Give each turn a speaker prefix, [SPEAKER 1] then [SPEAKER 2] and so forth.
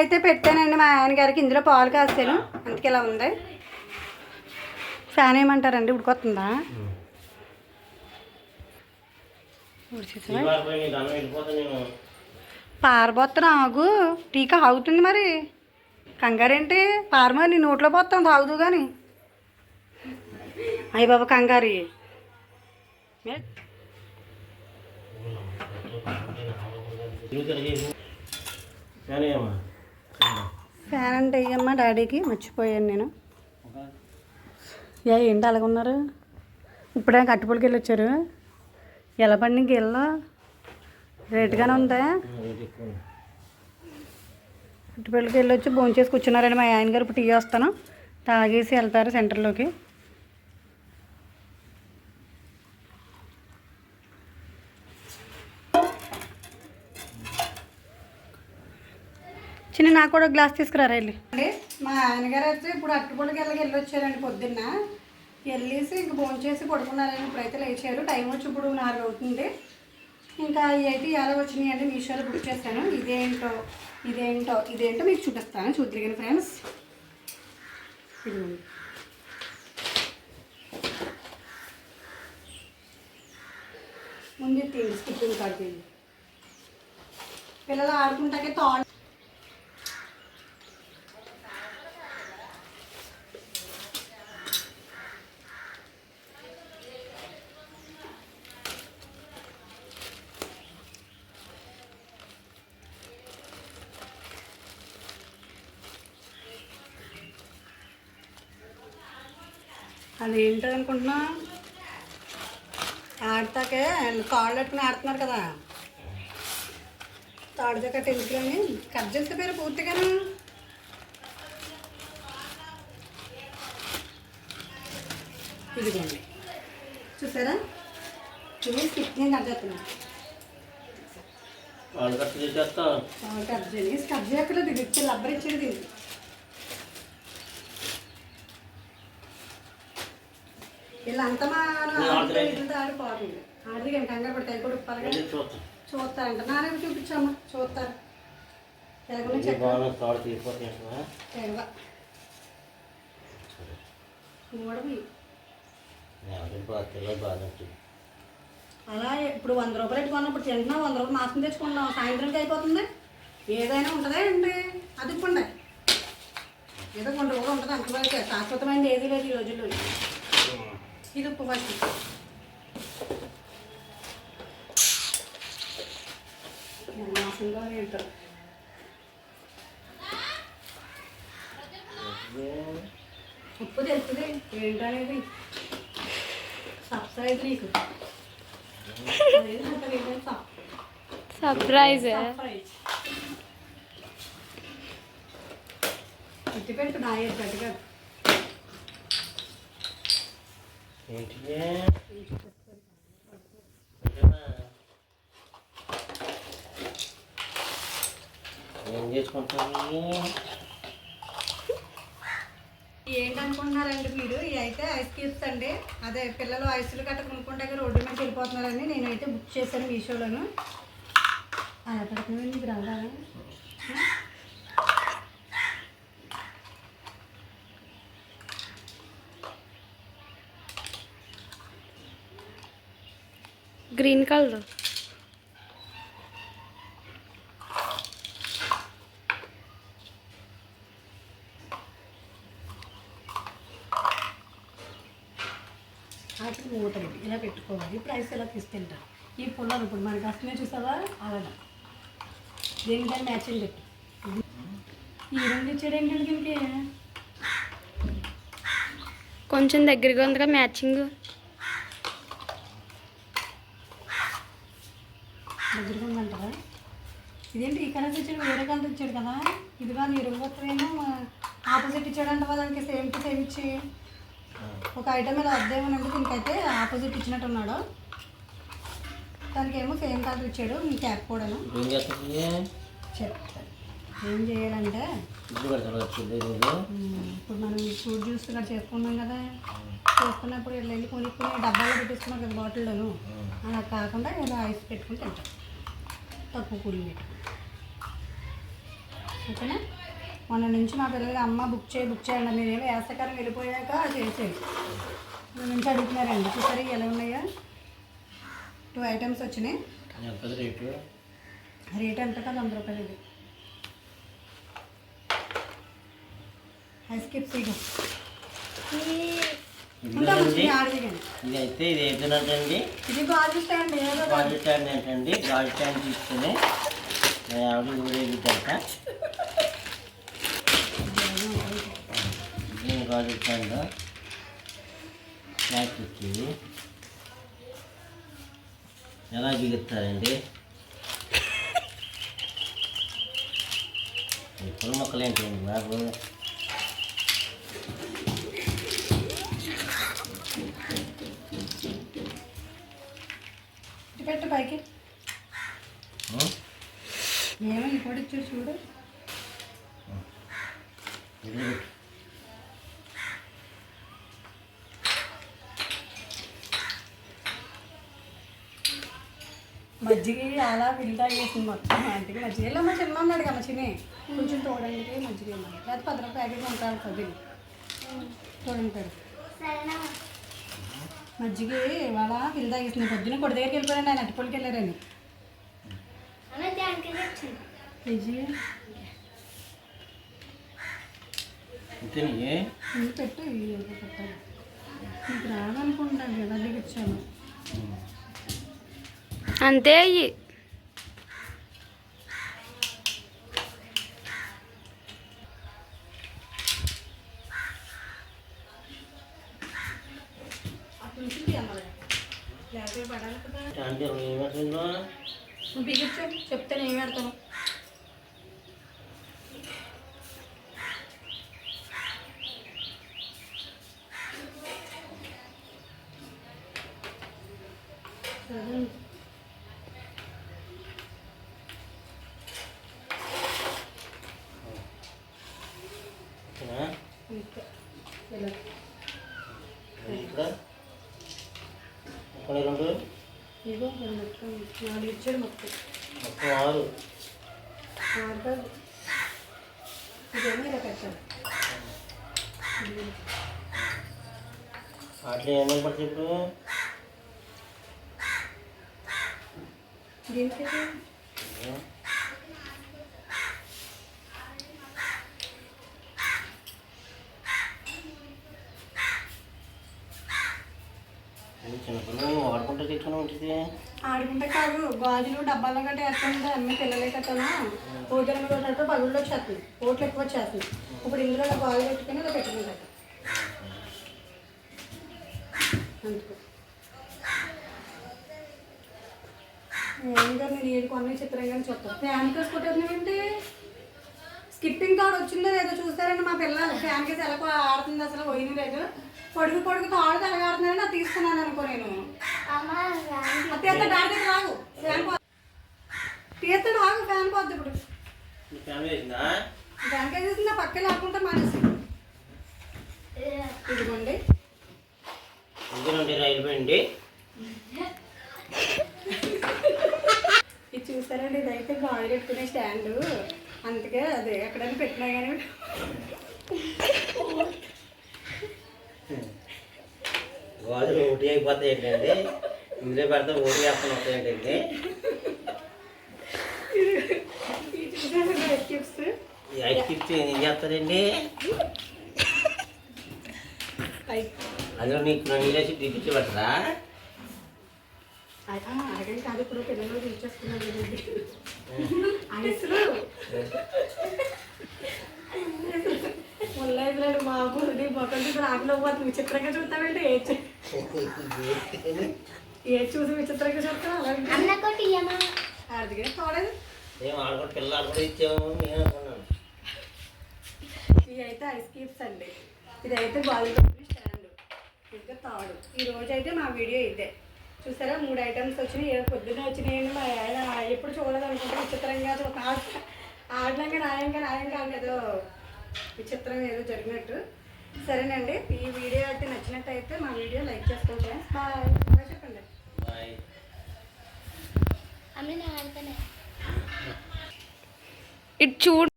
[SPEAKER 1] అయితే పెట్టానండి మా ఆయన గారికి. ఇందులో పాలు కాస్తాను అందుకే ఇలా ఉంది. ఫ్యాన్ ఏమంటారండి? ఉడికొస్తుందా? ఉడిచేసావా? పారబోత్తను ఆగు. టీకా ఆగుతుంది మరి. కంగారేంటి? పారమా నీ నోట్లో పోతాం తాగుదు కానీ అయ్య బాబా కంగారి.
[SPEAKER 2] కానీ
[SPEAKER 1] ఫ్యాన్ అంటే అయ్యమ్మా డాడీకి మర్చిపోయాను నేను. ఏ ఏంటి అలాగ ఉన్నారు? ఇప్పుడే కట్టుబడికి వెళ్ళి వచ్చారు. ఎలా పండి వెళ్ళా రేటుగానే ఉందా? కట్టుబడికి వెళ్ళొచ్చి భోంచేసి చేసి కూర్చున్నారండి మా ఆయన గారు. ఇప్పుడు టీ వస్తాను. తాగేసి వెళ్తారు సెంటర్లోకి. చిన్న నాకు కూడా గ్లాస్ తీసుకురారా వెళ్ళి మా ఆయనగారు అయితే ఇప్పుడు అట్టుపొడికి వెళ్ళకి వెళ్ళి వచ్చారండి పొద్దున్న. వెళ్ళేసి ఇంక భోజనం చేసి పడుకున్నారని ఇప్పుడైతే లేచారు. టైం వచ్చి ఇప్పుడు నాలుగు అవుతుంది. ఇంకా ఇవి అయితే ఎలా వచ్చినాయి అంటే మీషోలో బుక్ చేశాను. ఇదేంటో ఇదేంటో ఇదేంటో మీకు చూపిస్తాను. చూద్దరిగిన ఫ్రెండ్స్. ముందు తిండి స్కిప్పింగ్ కార్డ్ తిండి పిల్లలు ఆడుకుంటాకే తాడు అది ఏంటో అనుకుంటున్నా ఆడతాకే తాళ్ళు పెట్టుకుని ఆడుతున్నారు కదా. తాడుతో కట్టి ఎందుకులని కట్ చేస్తే పేరు పూర్తిగాను? ఇదిగోండి. చూసారా? స్కిప్ నేను కట్ చేస్తున్నాను కట్ చేయండి కట్ చేయక్కర్లేదు. ఇది ఇచ్చి కంగారు కూడా ఉప్పాలి
[SPEAKER 2] వెళ్ళి
[SPEAKER 1] చూస్తారంట నానేమి చూపించమ్మా చూస్తారు అలా ఇప్పుడు వంద రూపాయలు పెట్టుకున్నప్పుడు తింటున్నాం వంద రూపాయలు మాసం తెచ్చుకుంటాం సాయంత్రంకి అయిపోతుంది. ఏదైనా ఉంటుందా అండి. అది ఇప్పండి ఏదో కొన్ని రోజులు ఉంటుంది అంతవరకే శాశ్వతమైనది ఏది లేదు ఈ రోజుల్లో. ఇది ఉప్పు ఫస్ట్ మాసంలో ఏంటో ఉప్పు తెలుస్తుంది ఏంటనేది సబ్స్క్రైబ్ నీకు
[SPEAKER 3] సర్ప్రైజ్
[SPEAKER 1] ఉత్తి పెట్టు నా ఏది గట్టిగా
[SPEAKER 2] ఏంటి ఏం చేసుకుంటాను
[SPEAKER 1] ఏంటనుకుంటున్నారండి మీరు? ఇవి అయితే ఐస్ క్యూబ్స్ అండి. అదే పిల్లలు ఐస్లు కట్ట కొనుక్కుంటే రోడ్డు మీద వెళ్ళిపోతున్నారని నేనైతే బుక్ చేశాను మీషోలోను. అలా పెడుతున్నాను నీకు
[SPEAKER 3] గ్రీన్ కలర్
[SPEAKER 1] వాటికి మూత పెట్టి ఇలా పెట్టుకోవాలి. ఇప్పుడు ఐస్ ఇలా తీసుకెళ్తాను ఈ పుల్లలు ఇప్పుడు మనకి వస్తున్నాయి చూసావా? అలాగా. దేనికైనా మ్యాచింగ్ పెట్టు. ఈ రెండు ఇచ్చాడు ఏంటంటే దీనికి
[SPEAKER 3] కొంచెం దగ్గరగా ఉందిగా మ్యాచింగ్
[SPEAKER 1] దగ్గరగా ఉందంటారా ఇదేంటి ఈ కలర్ ఇచ్చాడు వేరే కలర్ ఇచ్చాడు కదా? ఇదిగా నీ రుంగొత్తమేమో ఆపోజిట్ ఇచ్చాడంట దానికి సేమ్ టు సేమ్ ఇచ్చి. ఒక ఐటమ్ ఇలా వద్దేమోనంటే దీనికైతే ఆపోజిట్ ఇచ్చినట్టు ఉన్నాడు దానికి ఏమో సేమ్ కలర్ ఇచ్చాడు మీ క్యాప్ కూడాను.
[SPEAKER 2] ఏం చేస్తుంది
[SPEAKER 1] చెప్తాను ఏం చేయాలంటే?
[SPEAKER 2] ఇప్పుడు
[SPEAKER 1] మనం ఫ్రూట్ జ్యూస్ కూడా చేసుకున్నాం కదా. చేసుకున్నప్పుడు ఇలా వెళ్ళి కొనుక్కుని డబ్బాలో పెట్టేసుకున్నాం కదా బాటిల్లోను. అలా కాకుండా ఇలా ఐస్ పెట్టుకుని తింటాం. కూలింగ్ పెట్టుకుని ఓకేనా? మొన్న నుంచి మా పిల్లలకి అమ్మ బుక్ చేయి బుక్ చేయండి నేనేమో వేసవకాలం వెళ్ళిపోయాక చేసేది మొన్న నుంచి అడుగుతున్నారండి. చూసారు ఎలా ఉన్నాయా? టూ ఐటమ్స్ వచ్చినాయి.
[SPEAKER 2] రేటు?
[SPEAKER 1] రేట్ ఎంత కదా వంద రూపాయలు ఇది. ఐస్ ఇగో ఇంకా
[SPEAKER 2] ఇది అయితే ఇది
[SPEAKER 1] ఇది గాజు స్టాండ్
[SPEAKER 2] గాజు స్టాండ్ ఏంటండి? గాజు స్టాండ్ తీసుకుని నేను ఆవిడ ఊరేగించాక దీని గాజు స్టాండ్. స్నాక్స్ వచ్చేది ఎలా బిగుతారండి ఇప్పుడు మొక్కలు ఏంటండి బాబు?
[SPEAKER 1] పెట్టు పైకి.
[SPEAKER 2] ఉం?
[SPEAKER 1] ఏమో ఇప్పుడు చూడు. మజ్జిగ అలా బిల్ చేసింది మొత్తం ఆంటీకి మజ్జిగ వెళ్ళమ్మా చిన్న అన్నాడు కదా చిన్ని. కొంచెం తోడండికి మజ్జిగ ఇవ్వమని లేకపోతే పది రూపాయలు ప్యాకెట్ ఉంటాను పది తోడంటాడు. మజ్జిగ ఇవాళ బిల్ తాగేసింది. పొద్దున్న కొడి దగ్గరికి వెళ్ళిపోయారండి ఆయన అట్టుపల్లికి వెళ్ళారని పెట్టు పెట్టాలి నీకు రాదనుకుంటాను కదా అద్దెకి ఇచ్చాను
[SPEAKER 3] అంతే అయ్యి
[SPEAKER 1] అటు నుంచి తీయాలి
[SPEAKER 2] అంటే ఏమంటుందో
[SPEAKER 1] నువ్వు బిగించు చెప్తే నేను పెడతాను సరే.
[SPEAKER 2] ఓకేనా
[SPEAKER 1] ఇంతే. ఇలా.
[SPEAKER 2] ఇక్కడ ఇక్కడ రెండు
[SPEAKER 1] ఇదిగో రెండు పెట్టుకోండి. నాలుగు ఇచ్చాడు మొత్తం
[SPEAKER 2] మొత్తం ఆరు
[SPEAKER 1] ఆరు కాదు. ఇదేమో ఇలా పెట్టాలి ఇది.
[SPEAKER 2] వాటిలో ఏమేమి పడుతుంది ఇప్పుడు
[SPEAKER 1] దీనికి
[SPEAKER 2] ఇది చిన్నపిల్లలు తెచ్చుకుని ఉంటుంది.
[SPEAKER 1] ఆడుకుంటే కాదు గాజులు డబ్బాలో గట్రా వేస్తుంది అమ్మే పిల్లలే కట్టాను భోజనం రోజు అయితే పగుళ్ళు వచ్చేస్తుంది ఓట్లు ఎక్కువ వచ్చేస్తుంది ఇప్పుడు ఇందులో గాజులు పెట్టుకుని ఇలా పెట్టుకుంటారు అందుకు. ఏంటో నేను ఏది కొన్ని చిత్రంగానే చెప్తాను ఫ్యాన్ కేసు కొట్టేది స్కిప్పింగ్ కార్డ్ వచ్చిందో లేదో చూస్తారండి మా పిల్లలు. ఫ్యాన్ కేసు ఎలా ఆడుతుంది అసలు పోయింది లేదు. పొడుగు పొడుగుతో ఆడుతూ ఎలా ఆడుతున్నారని అది తీసుకున్నాను అనుకో నేను. తీస్తాడు ఆడితే రాగు ఫ్యాన్ ఆగు ఫ్యాన్ పోద్ది ఇప్పుడు.
[SPEAKER 2] ఫ్యామిలీ వేసిందా?
[SPEAKER 1] పక్కన ఆడుకుంటే మానేసి. ఇదిగోండి.
[SPEAKER 2] ఇదిగోనండి రైలు బండి.
[SPEAKER 1] ఇది చూసారండి ఇదైతే గాలి పెట్టుకునే స్టాండ్. అందుకే అదే ఎక్కడైనా పెట్టినా కానీ.
[SPEAKER 2] గాజులు ఊటి అయిపోతాయి ఏంటండి ఇందులో పెడితే ఊటి వేస్తాను వస్తాయి ఏంటండి
[SPEAKER 1] క్యూబ్స్
[SPEAKER 2] ఏం చేస్తారండి? అందులో నీకు
[SPEAKER 1] అడగండి కాదు ఇప్పుడు పిల్లలు మా మొక్కలు విచిత్రంగా చూస్తామంటే ఏ ఏ చూసి విచిత్రంగా చూస్తాం అలాగే. అందుకని చూడదు
[SPEAKER 2] ఏం ఆడుకుంటే పిల్లలు కూడా ఇచ్చాము నేను అనుకున్నాను.
[SPEAKER 1] ఇవి అయితే ఐస్ క్యూబ్స్ అండి. ఇదైతే బాల్ పెట్టిన స్టాండ్ ఇంకా తాడు. ఈ రోజు అయితే మా వీడియో ఇదే. చూసారా మూడు ఐటమ్స్ వచ్చినాయి. ఏ పొద్దున్న వచ్చినాయండి మా ఆయన ఎప్పుడు చూడాలనుకుంటే విచిత్రంగా ఒక ఆడ- ఆడలంగా న్యాయంగా న్యాయం కాదు ఏదో విచిత్రం ఏదో జరిగినట్టు. సరేనండి. ఈ వీడియో అయితే నచ్చినట్టయితే మా వీడియో లైక్ చేసుకోండి ఫ్రెండ్స్ బాయ్. బాయ్ చెప్పండి.
[SPEAKER 2] బాయ్.
[SPEAKER 3] ఇటు చూడు.